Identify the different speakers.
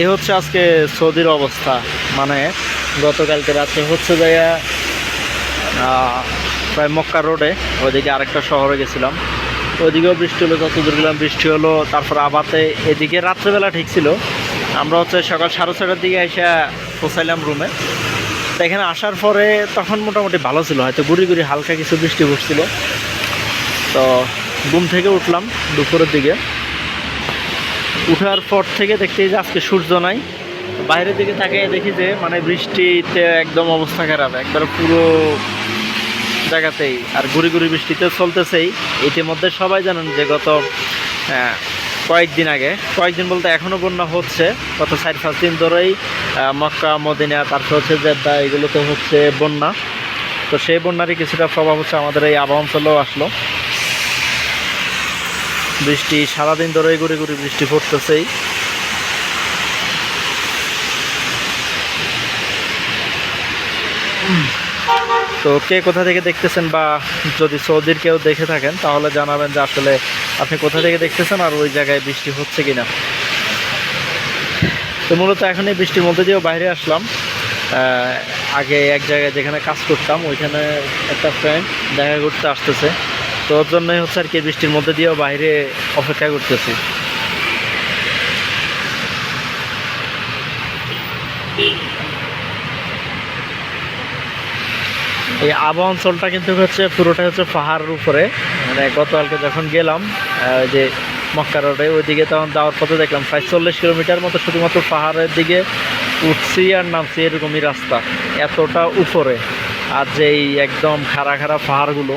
Speaker 1: এই হচ্ছে আজকে সৌদির অবস্থা। মানে গতকালকে রাত্রে হচ্ছে যাইয়া প্রায় মক্কা রোডে, ওইদিকে আরেকটা শহরে গেছিলাম। ওইদিকেও বৃষ্টি হলো, যতদূর গেলাম বৃষ্টি হলো, তারপর আবাতে এদিকে রাত্রেবেলা ঠিক ছিল। আমরা হচ্ছে সকাল সাড়ে ছটার দিকে এসে পৌঁছাইলাম রুমে। তো এখানে আসার পরে তখন মোটামুটি ভালো ছিল, হয়তো গুড়ি গুড়ি হালকা কিছু বৃষ্টি পড়ছিল। তো ঘুম থেকে উঠলাম দুপুরের দিকে। উঠার পর থেকে দেখতে যে আজকে সূর্য নাই। বাইরের দিকে তাকে দেখি যে মানে বৃষ্টিতে একদম অবস্থা খারাপ। একবার পুরো জায়গাতেই। আর গুড়ি গুড়ি বৃষ্টিতে চলতেছেই। ইতিমধ্যে সবাই জানেন যে গত কয়েকদিন আগে, কয়েকদিন বলতে এখনও বন্যা হচ্ছে। গত চার পাঁচ দিন ধরেই মক্কা, মদিনা, তারপর হচ্ছে জেদ্দা, এগুলোতে হচ্ছে বন্যা। তো সেই বন্যারই কিছুটা প্রভাব হচ্ছে আমাদের এই আবহাওয়া অঞ্চলেও আসলো। বৃষ্টি, সারাদিন ধরে গুড়ি গুড়ি বৃষ্টি পড়তেছেই। তো কে কোথা থেকে দেখতেছেন বা যদি সৌদির কেউ দেখে থাকেন, তাহলে জানাবেন যে আসলে আপনি কোথা থেকে দেখতেছেন আর ওই জায়গায় বৃষ্টি হচ্ছে কিনা। তো মূলত এখন এই বৃষ্টির মধ্যে দিয়েও বাইরে আসলাম। আগে এক জায়গায় যেখানে কাজ করতাম, ওইখানে একটা ফ্রেন্ড দেখা করতে আসতেছে। তো ওর জন্যই হচ্ছে আর কি বৃষ্টির মধ্যে দিয়েও বাইরে অপেক্ষা করতেছি। এই আবহাওয়া অঞ্চলটা কিন্তু হচ্ছে পুরোটা হচ্ছে পাহাড়ের উপরে। মানে গতকালকে যখন গেলাম যে মক্কা রোডে, ওইদিকে তখন যাওয়ার পথে দেখলাম প্রায় চল্লিশ কিলোমিটার মতো শুধুমাত্র পাহাড়ের দিকে উঠছি আর নামছি এরকমই রাস্তা, এতটা উপরে। আর যেই একদম খাড়া খাড়া পাহাড়গুলো